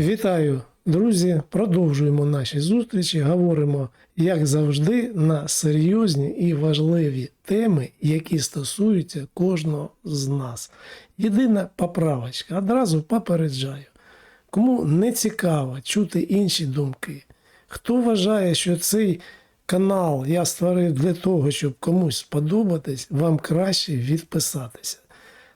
Вітаю, друзі! Продовжуємо наші зустрічі. Говоримо, як завжди, на серйозні і важливі теми, які стосуються кожного з нас. Єдина поправочка, одразу попереджаю. Кому не цікаво чути інші думки, хто вважає, що цей канал я створив для того, щоб комусь сподобатись, вам краще відписатися.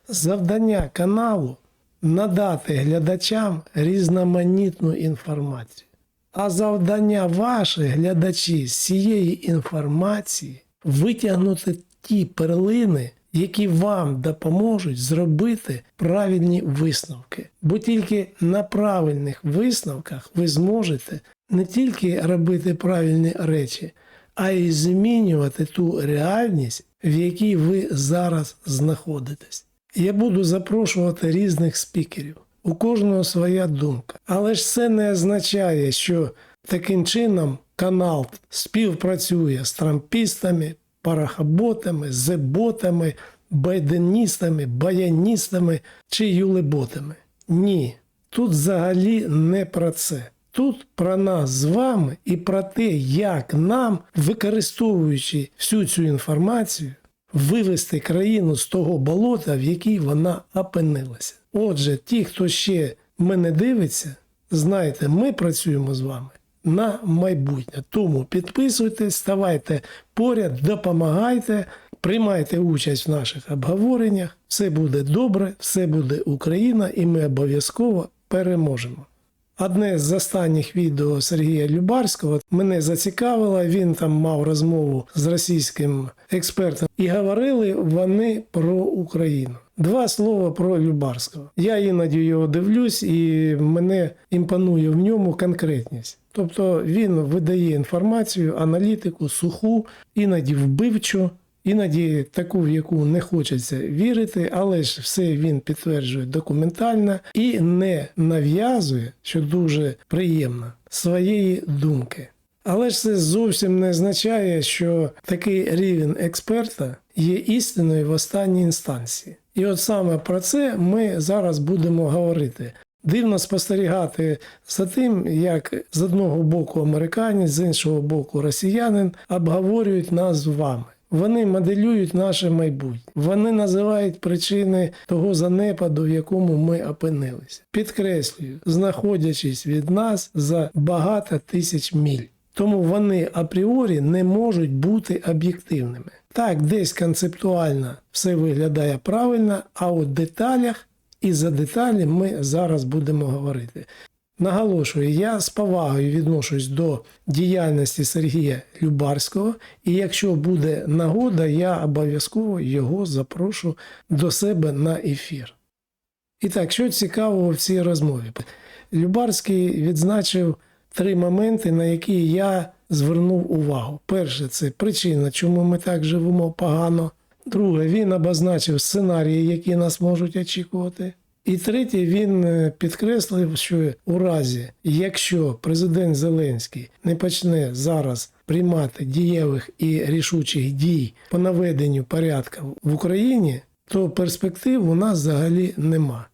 Завдання каналу надати глядачам різноманітну інформацію. А завдання ваших глядачі з цієї інформації витягнути ті перлини, які вам допоможуть зробити правильні висновки. Бо тільки на правильних висновках ви зможете не тільки робити правильні речі, а й змінювати ту реальність, в якій ви зараз знаходитесь. Я буду запрошувати різних спікерів. У кожного своя думка. Але ж це не означає, що таким чином канал співпрацює з трампістами, парахаботами, зеботами, байденістами, баяністами чи юлеботами. Ні, тут взагалі не про це. Тут про нас з вами і про те, як нам, використовуючи всю цю інформацію, вивести країну з того болота, в якій вона опинилася. Отже, ті, хто ще мене дивиться, знайте, ми працюємо з вами на майбутнє. Тому підписуйтесь, ставайте поряд, допомагайте, приймайте участь в наших обговореннях. Все буде добре, все буде Україна, і ми обов'язково переможемо. Одне з останніх відео Сергія Любарського мене зацікавило. Він там мав розмову з російським експертом, і говорили вони про Україну. Два слова про Любарського. Я іноді його дивлюсь, і мене імпонує в ньому конкретність. Тобто він видає інформацію, аналітику, суху, іноді вбивчу. Іноді таку, в яку не хочеться вірити, але ж все він підтверджує документально і не нав'язує, що дуже приємно, своєї думки. Але ж це зовсім не означає, що такий рівень експерта є істиною в останній інстанції. І от саме про це ми зараз будемо говорити. Дивно спостерігати за тим, як з одного боку американець, з іншого боку росіянин обговорюють нас з вами. Вони моделюють наше майбутнє. Вони називають причини того занепаду, в якому ми опинилися. Підкреслюю, знаходячись від нас за багато тисяч міль. Тому вони апріорі не можуть бути об'єктивними. Так, десь концептуально все виглядає правильно, а у деталях і за деталі ми зараз будемо говорити. Наголошую, я з повагою відношусь до діяльності Сергія Любарського, і якщо буде нагода, я обов'язково його запрошу до себе на ефір. І так, що цікавого в цій розмові? Любарський відзначив три моменти, на які я звернув увагу. Перше, це причина, чому ми так живемо погано. Друге, він обозначив сценарії, які нас можуть очікувати. І третє, він е, підкреслив, що у разі, якщо президент Зеленський не почне зараз приймати дієвих і рішучих дій по наведенню порядку в Україні, то перспектив у нас взагалі нема.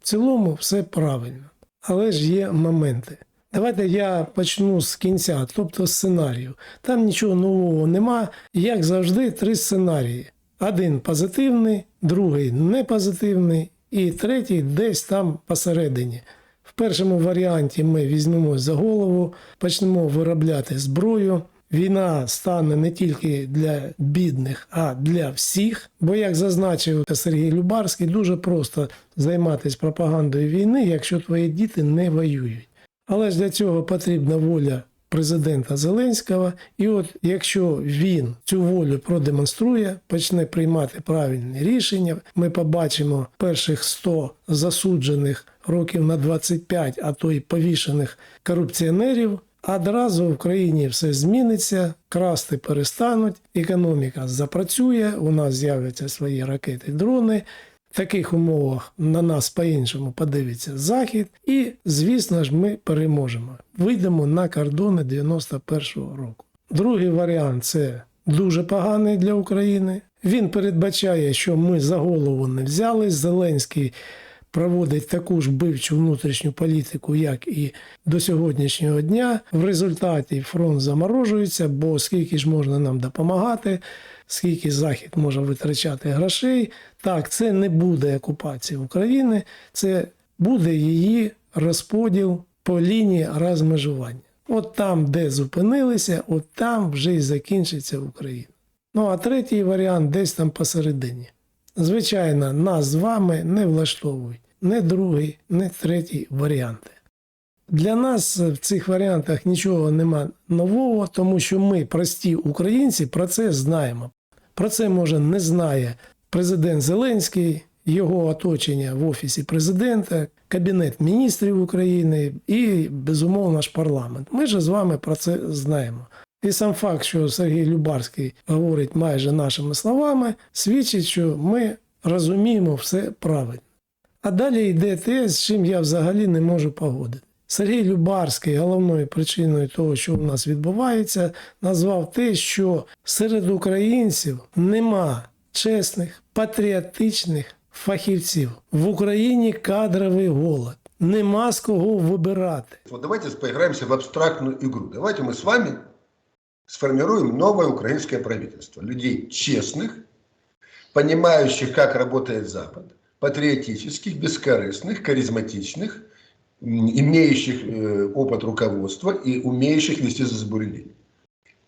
В цілому все правильно. Але ж є моменти. Давайте я почну з кінця, тобто з сценарію. Там нічого нового нема. Як завжди, три сценарії: один позитивний, другий непозитивний і третій десь там посередині. В першому варіанті ми візьмемо за голову, почнемо виробляти зброю. Війна стане не тільки для бідних, а для всіх. Бо, як зазначив Сергій Любарський, дуже просто займатися пропагандою війни, якщо твої діти не воюють. Але ж для цього потрібна воля президента Зеленського. І от якщо він цю волю продемонструє, почне приймати правильні рішення, ми побачимо перших 100 засуджених років на 25, а то й повішених корупціонерів. Одразу в країні все зміниться, красти перестануть, економіка запрацює, у нас з'являться свої ракети, дрони. В таких умовах на нас по-іншому подивиться Захід, і, звісно ж, ми переможемо. Вийдемо на кордони 91-го року. Другий варіант це дуже поганий для України. Він передбачає, що ми за голову не взялись. Зеленський проводить таку ж бивчу внутрішню політику, як і до сьогоднішнього дня. В результаті фронт заморожується, бо скільки ж можна нам допомагати, скільки Захід може витрачати грошей. Так, це не буде окупація України, це буде її розподіл по лінії розмежування. От там, де зупинилися, от там вже й закінчиться Україна. Ну а третій варіант десь там посередині. Звичайно, нас з вами не влаштовують не другий, не третій варіанти. Для нас в цих варіантах нічого нема нового, тому що ми, прості українці, про це знаємо. Про це може не знає президент Зеленський, його оточення в офісі президента, Кабінет міністрів України і, безумовно, ж парламент. Ми ж з вами про це знаємо. І сам факт, що Сергій Любарський говорить майже нашими словами, свідчить, що ми розуміємо все правильно. А далі йде те, з чим я взагалі не можу погодити. Сергій Любарський головною причиною того, що в нас відбувається, назвав те, що серед українців нема чесних, патріотичних фахівців. В Україні кадровий голод. Нема з кого вибирати. Вот давайте поиграемся в абстрактную игру. Давайте мы с вами сформируем новое украинское правительство. Людей честных, понимающих, как работает Запад, патриотических, бескорыстных, харизматичных, м, имеющих э, опыт руководства и умеющих вести за собой людей.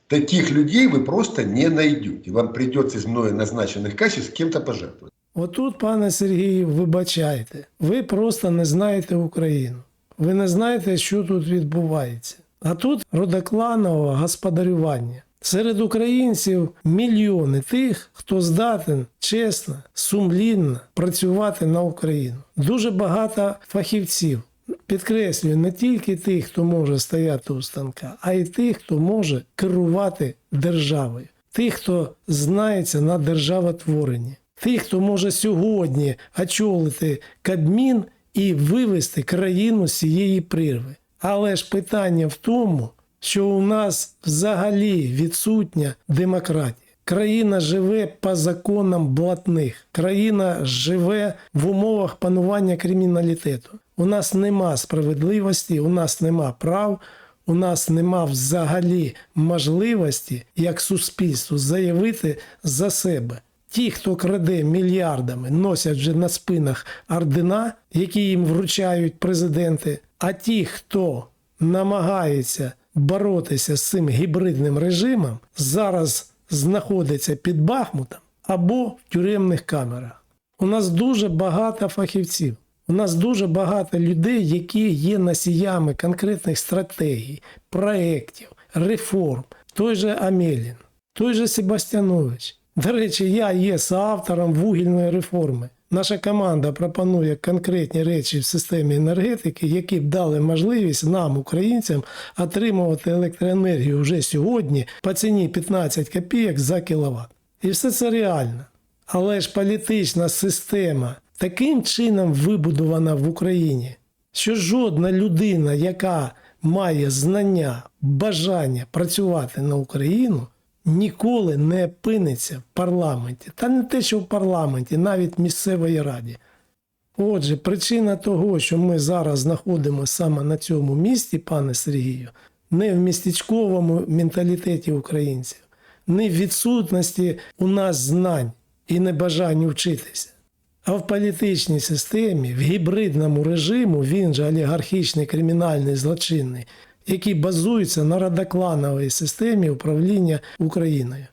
Таких людей вы просто не найдете. Вам придется из мною назначенных качеств кем-то пожертвовать. Отут, пане Сергію, вибачайте, ви просто не знаєте Україну. Ви не знаєте, що тут відбувається. А тут родокланове господарювання. Серед українців мільйони тих, хто здатен чесно, сумлінно працювати на Україну. Дуже багато фахівців. Підкреслюю, не тільки тих, хто може стояти у станка, а й тих, хто може керувати державою, тих, хто знається на державотворенні, тих, хто може сьогодні очолити Кабмін і вивести країну з цієї прірви. Але ж питання в тому, що у нас взагалі відсутня демократія. Країна живе по законам блатних. Країна живе в умовах панування криміналітету. У нас нема справедливості, у нас нема прав, у нас нема взагалі можливості як суспільству заявити за себе. Ті, хто краде мільярдами, носять вже на спинах ордена, які їм вручають президенти. А ті, хто намагається боротися з цим гібридним режимом, зараз знаходяться під Бахмутом або в тюремних камерах. У нас дуже багато фахівців. У нас дуже багато людей, які є носіями конкретних стратегій, проєктів, реформ. Той же Амелін, той же Себастьянович. До речі, я є соавтором вугільної реформи. Наша команда пропонує конкретні речі в системі енергетики, які б дали можливість нам, українцям, отримувати електроенергію вже сьогодні по ціні 15 копійок за кіловат. І все це реально. Але ж політична система таким чином вибудована в Україні, що жодна людина, яка має знання, бажання працювати на Україну, ніколи не опиниться в парламенті. Та не те, що в парламенті, навіть в місцевій раді. Отже, причина того, що ми зараз знаходимося саме на цьому місці, пане Сергію, не в містечковому менталітеті українців, не в відсутності у нас знань і небажанню вчитися, а в політичній системі, в гібридному режиму, він же олігархічний кримінальний злочинний, який базується на радоклановій системі управління Україною.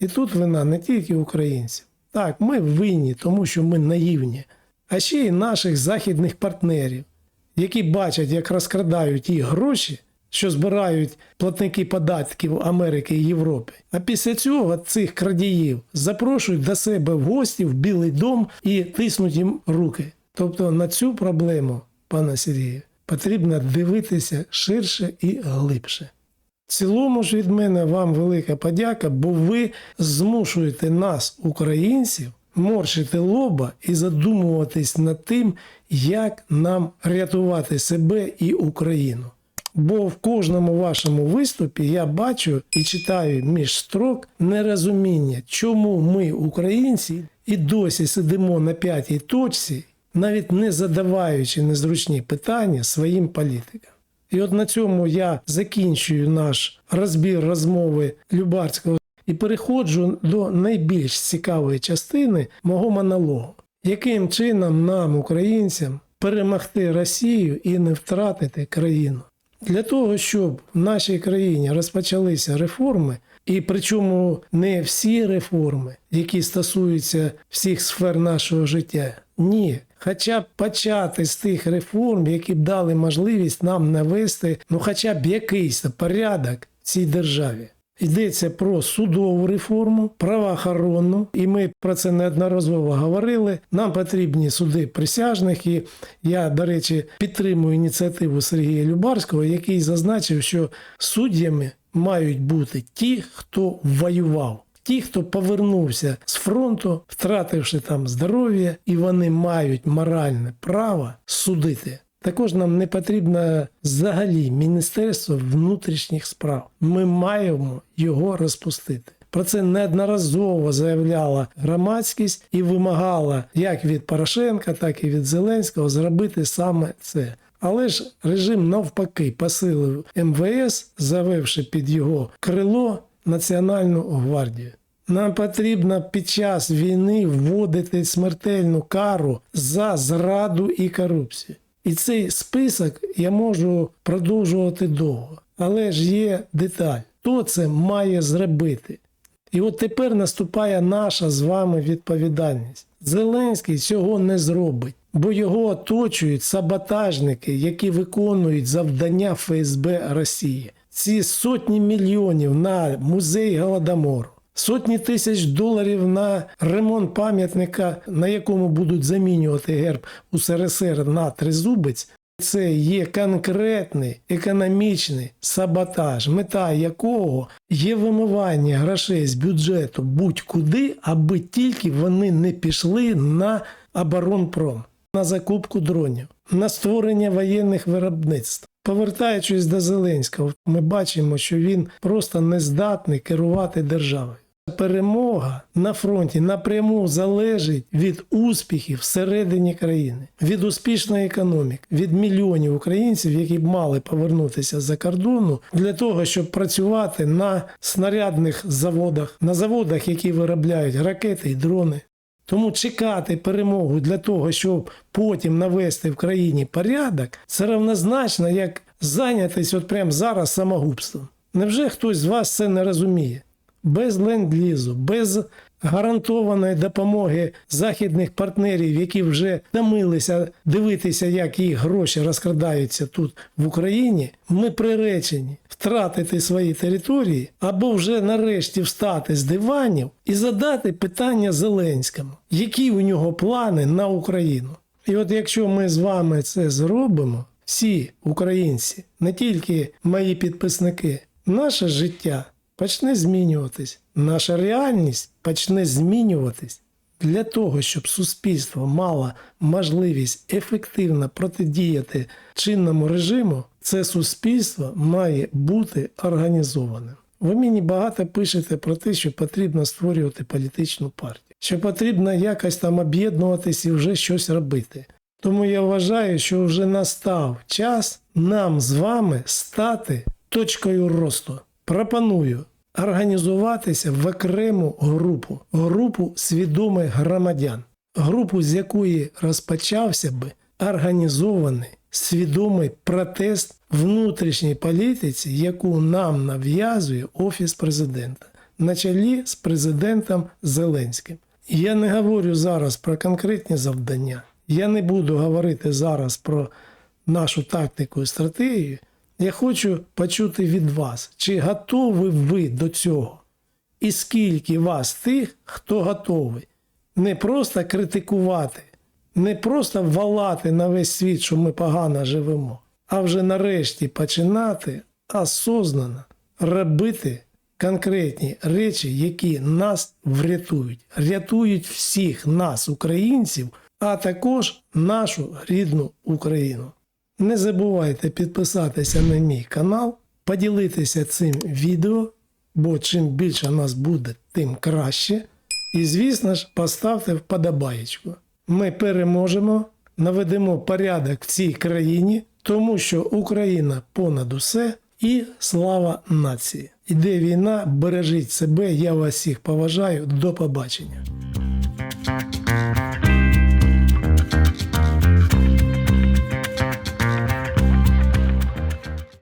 І тут вина не тільки українців. Так, ми винні, тому що ми наївні, а ще й наших західних партнерів, які бачать, як розкрадають їх гроші, що збирають платники податків Америки і Європи. А після цього цих крадіїв запрошують до себе в гості в Білий дом і тиснуть їм руки. Тобто на цю проблему, пане Сергію, потрібно дивитися ширше і глибше. Цілому ж від мене вам велика подяка, бо ви змушуєте нас, українців, морщити лоба і задумуватись над тим, як нам рятувати себе і Україну. Бо в кожному вашому виступі я бачу і читаю між строк нерозуміння, чому ми, українці, і досі сидимо на п'ятій точці навіть не задаваючи незручні питання своїм політикам. І от на цьому я закінчую наш розбір розмови Любарського і переходжу до найбільш цікавої частини мого монологу. Яким чином нам, українцям, перемогти Росію і не втратити країну? Для того, щоб в нашій країні розпочалися реформи, і причому не всі реформи, які стосуються всіх сфер нашого життя, ні. Хоча б почати з тих реформ, які б дали можливість нам навести ну хоча б якийсь порядок в цій державі. Йдеться про судову реформу, правоохоронну, і ми про це неодноразово говорили. Нам потрібні суди присяжних. І я, до речі, підтримую ініціативу Сергія Любарського, який зазначив, що суддями мають бути ті, хто воював. Ті, хто повернувся з фронту, втративши там здоров'я, і вони мають моральне право судити. Також нам не потрібно взагалі Міністерство внутрішніх справ. Ми маємо його розпустити. Про це неодноразово заявляла громадськість і вимагала як від Порошенка, так і від Зеленського зробити саме це. Але ж режим навпаки посилив МВС, завевши під його крило Національну гвардію. Нам потрібно під час війни вводити смертельну кару за зраду і корупцію. І цей список я можу продовжувати довго. Але ж є деталь. Хто це має зробити? І от тепер наступає наша з вами відповідальність. Зеленський цього не зробить, бо його оточують саботажники, які виконують завдання ФСБ Росії. Ці сотні мільйонів на музей Голодомору, сотні тисяч доларів на ремонт пам'ятника, на якому будуть замінювати герб УСРСР на тризубець. Це є конкретний економічний саботаж, мета якого є вимивання грошей з бюджету будь-куди, аби тільки вони не пішли на оборонпром, на закупку дронів, на створення воєнних виробництв. Повертаючись до Зеленського, ми бачимо, що він просто не здатний керувати державою. Перемога на фронті напряму залежить від успіхів всередині країни, від успішної економіки, від мільйонів українців, які б мали повернутися за кордону для того, щоб працювати на снарядних заводах, на заводах, які виробляють ракети і дрони. Тому чекати перемогу для того, щоб потім навести в країні порядок, це равнозначно як зайнятися от прямо зараз самогубством. Невже хтось з вас це не розуміє? Без ленд-лізу, без гарантованої допомоги західних партнерів, які вже намилися дивитися, як їх гроші розкрадаються тут в Україні, ми приречені втратити свої території або вже нарешті встати з диванів і задати питання Зеленському, які у нього плани на Україну. І от якщо ми з вами це зробимо, всі українці, не тільки мої підписники, наше життя почне змінюватись, наша реальність почне змінюватись. Для того, щоб суспільство мало можливість ефективно протидіяти чинному режиму, це суспільство має бути організованим. Ви мені багато пишете про те, що потрібно створювати політичну партію, що потрібно якось там об'єднуватись і вже щось робити. Тому я вважаю, що вже настав час нам з вами стати точкою росту. Пропоную організуватися в окрему групу, групу свідомих громадян, групу, з якої розпочався би організований свідомий протест внутрішній політиці, яку нам нав'язує Офіс президента, на чолі з президентом Зеленським. Я не говорю зараз про конкретні завдання. Я не буду говорити зараз про нашу тактику і стратегію. Я хочу почути від вас, чи готові ви до цього? І скільки вас тих, хто готовий не просто критикувати, не просто валати на весь світ, що ми погано живемо, а вже нарешті починати осознано робити конкретні речі, які нас врятують, рятують всіх нас, українців, а також нашу рідну Україну. Не забувайте підписатися на мій канал, поділитися цим відео, бо чим більше нас буде, тим краще. І, звісно ж, поставте вподобаєчку. Ми переможемо, наведемо порядок в цій країні, тому що Україна понад усе і слава нації. Іде війна, бережіть себе, я вас всіх поважаю. До побачення.